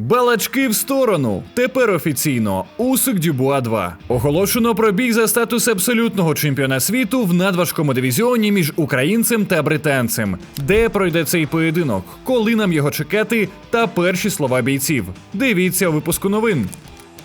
Балачки в сторону. Тепер офіційно Усик Дюбуа 2. Оголошено про бій за статус абсолютного чемпіона світу в надважкому дивізіоні між українцем та британцем. Де пройде цей поєдинок? Коли нам його чекати? Та перші слова бійців. Дивіться у випуску новин.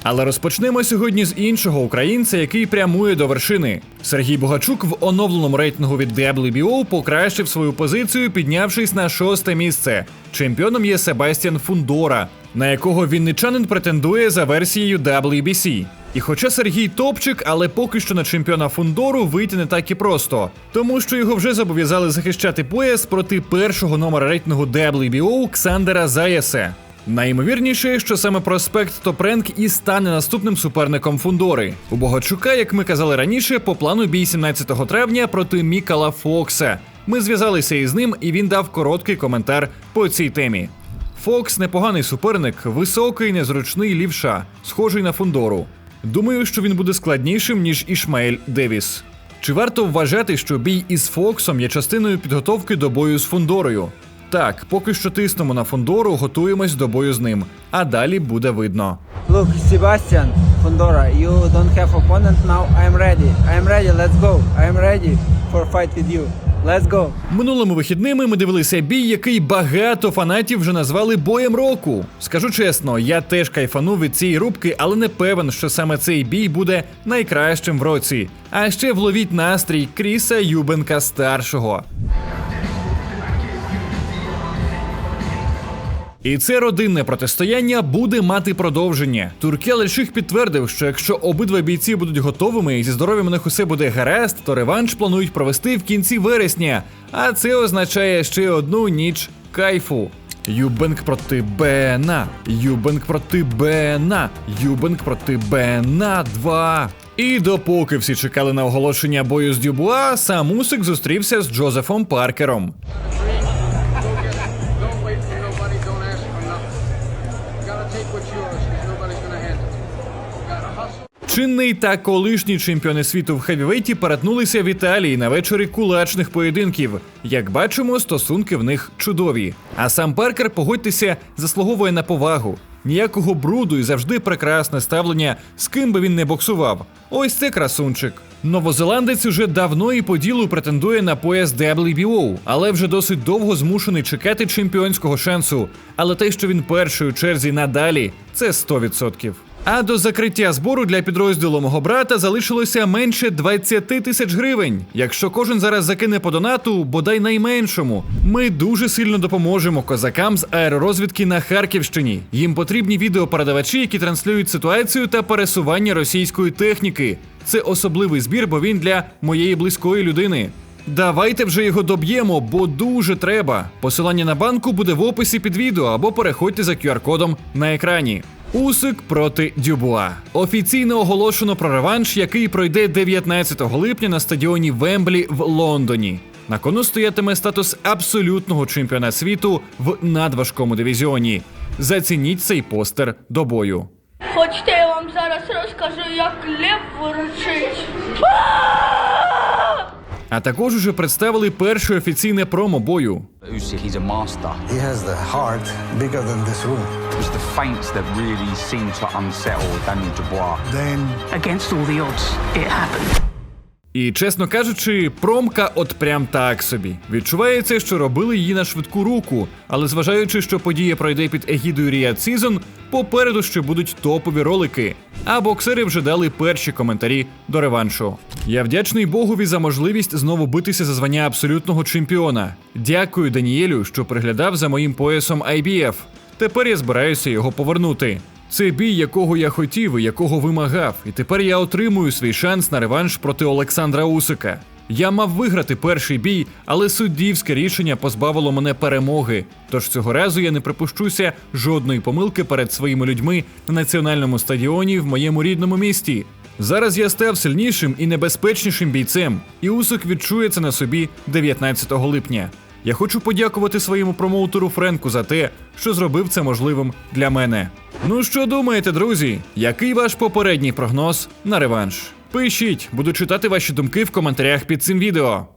Але розпочнемо сьогодні з іншого українця, який прямує до вершини. Сергій Богачук в оновленому рейтингу від WBO покращив свою позицію, піднявшись на шосте місце. Чемпіоном є Себастьян Фундора, на якого вінничанин претендує за версією WBC. І хоча Сергій топчик, але поки що на чемпіона Фундору вийти не так і просто, тому що його вже зобов'язали захищати пояс проти першого номера рейтингу WBO Ксандера Заясе. Найімовірніше, що саме проспект Топренк і стане наступним суперником Фундори. У Богачука, як ми казали раніше, по плану бій 17 травня проти Мікала Фокса. Ми зв'язалися із ним, і він дав короткий коментар по цій темі. Фокс непоганий суперник, високий, незручний лівша, схожий на Фундору. Думаю, що він буде складнішим, ніж Ішмаель Девіс. Чи варто вважати, що бій із Фоксом є частиною підготовки до бою з Фундорою? Так, поки що тиснемо на Фундору, готуємось до бою з ним, а далі буде видно. Look, Sebastian Fondora, you don't have opponent now. I'm ready. I'm ready. Let's go. I'm ready for fight with you. Let's go. Минулими вихідними ми дивилися бій, який багато фанатів вже назвали боєм року. Скажу чесно, я теж кайфанув від цієї рубки, але не певен, що саме цей бій буде найкращим в році. А ще вловіть настрій Кріса Юбенка старшого. І це родинне протистояння буде мати продовження. Туркел Ельших підтвердив, що якщо обидва бійці будуть готовими і зі здоров'ям у них усе буде гаразд, то реванш планують провести в кінці вересня. А це означає ще одну ніч кайфу. Юбенк проти Бена. Юбенк проти Бена. Юбенк проти Бена 2. І допоки всі чекали на оголошення бою з Дюбуа, сам Усик зустрівся з Джозефом Паркером. What's yours, Чинний та колишній чемпіони світу в хевівейті перетнулися в Італії на вечорі кулачних поєдинків. Як бачимо, стосунки в них чудові. А сам Паркер, погодьтеся, заслуговує на повагу. Ніякого бруду і завжди прекрасне ставлення, з ким би він не боксував. Ось це красунчик. Новозеландець уже давно і по ділу претендує на пояс WBO, але вже досить довго змушений чекати чемпіонського шансу. Але те, що він перший у черзі надалі, це 100%. А до закриття збору для підрозділу мого брата залишилося менше 20 тисяч гривень. Якщо кожен зараз закине по донату, бодай найменшому, ми дуже сильно допоможемо козакам з аеророзвідки на Харківщині. Їм потрібні відеопередавачі, які транслюють ситуацію та пересування російської техніки. Це особливий збір, бо він для моєї близької людини. Давайте вже його доб'ємо, бо дуже треба. Посилання на банку буде в описі під відео або переходьте за QR-кодом на екрані. Усик проти Дюбуа. Офіційно оголошено про реванш, який пройде 19 липня на стадіоні Вемблі в Лондоні. На кону стоятиме статус абсолютного чемпіона світу в надважкому дивізіоні. Зацініть цей постер до бою. Хочете, я вам зараз розкажу, як лев ворочить. А також уже представили перше офіційне промо бою. Then against all the odds, it happened. І чесно кажучи, промка от прям так собі. Відчувається, що робили її на швидку руку, але зважаючи, що подія пройде під егідою Riyadh Season, попереду ще будуть топові ролики. А боксери вже дали перші коментарі до реваншу. Я вдячний Богові за можливість знову битися за звання абсолютного чемпіона. Дякую Даніелю, що приглядав за моїм поясом IBF. Тепер я збираюся його повернути. Це бій, якого я хотів і якого вимагав, і тепер я отримую свій шанс на реванш проти Олександра Усика. Я мав виграти перший бій, але суддівське рішення позбавило мене перемоги. Тож цього разу я не припущуся жодної помилки перед своїми людьми на національному стадіоні в моєму рідному місті. Зараз я став сильнішим і небезпечнішим бійцем, і Усик відчує це на собі 19 липня. Я хочу подякувати своєму промоутеру Френку за те, що зробив це можливим для мене. Ну що думаєте, друзі? Який ваш попередній прогноз на реванш? Пишіть, буду читати ваші думки в коментарях під цим відео.